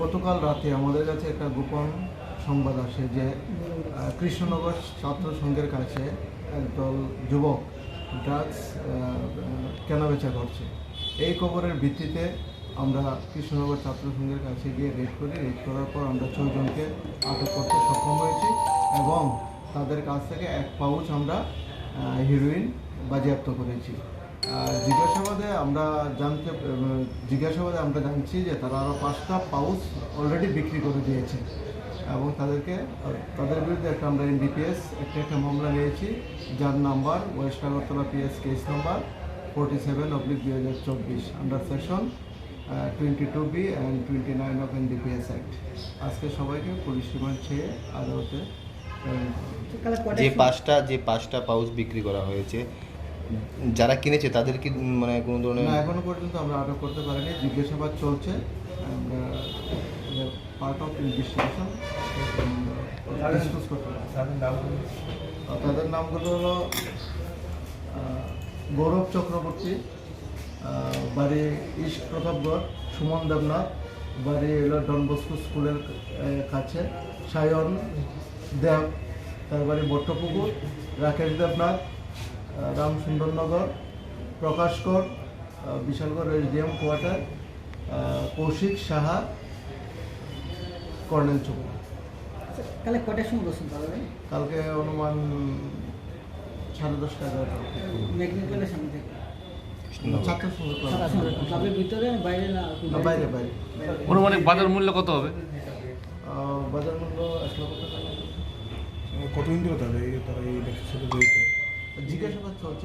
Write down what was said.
গতকাল রাতে আমাদের কাছে একটা গোপন সংবাদ আসে যে কৃষ্ণনগর ছাত্র সংঘের কাছে একদল যুবক ড্রাগস কেনাবেচা করছে। এই খবরের ভিত্তিতে আমরা কৃষ্ণনগর ছাত্র সংঘের কাছে গিয়ে রেড করি। রেড করার পর আমরা ছয়জনকে আটক করতে সক্ষম হয়েছি এবং তাদের কাছ থেকে এক পাউচ আমরা হিরোইন বাজেয়াপ্ত করেছি। জিজ্ঞাসাবাদে আমরা জানতে জিজ্ঞাসাবাদে আমরা জানছি যে তারা আরও পাঁচটা পাউচ অলরেডি বিক্রি করে দিয়েছে এবং তাদেরকে তাদের বিরুদ্ধে একটা আমরা এনডিপিএস একটা একটা মামলা নিয়েছি যার number west Agartala PS case number forty seven oblique দুই হাজার চব্বিশ under section twenty two B and twenty nine of NDPS act আজকে সবাইকে পুলিশ রিমান্ড চেয়ে আদালতে হয়েছে। যে পাঁচটা যে পাঁচটা পাউচ বিক্রি করা হয়েছে যারা কিনেছে তাদের কি মানে কোনো ধরনের না এখনও পর্যন্ত আমরা আটক করতে পারিনি। জিজ্ঞাসাবাদ চলছে আমরা পার্ট অফ ইনভেস্টিগেশন ডিসকাস করতে তাদের নামগুলো হলো গৌরব চক্রবর্তী বাড়ি ইস্ট প্রতাপগড় সুমন দেবনাথ বাড়ি হলো ডনবস্কো স্কুলের কাছে সায়ন দেব তার বাড়ি বট্টপুকুর রাকেশ দেবনাথ রামসুন্দরনগর প্রকাশ কর আহ, Bishalgarh SDM quarter Kaushik Saha colonel Chowk তাহলে কটার সময় বসুন কালকে অনুমান সাড়ে দশটা এগারোটা। মেকানিক্যালের সামনে থেকে। অনুমানিক বাজার মূল্য কত হবে? বাজার মূল্য কতদিন ধরে তাহলে তারা এই ব্যবসার সাথে জড়িত জিজ্ঞাসাবাদ আমার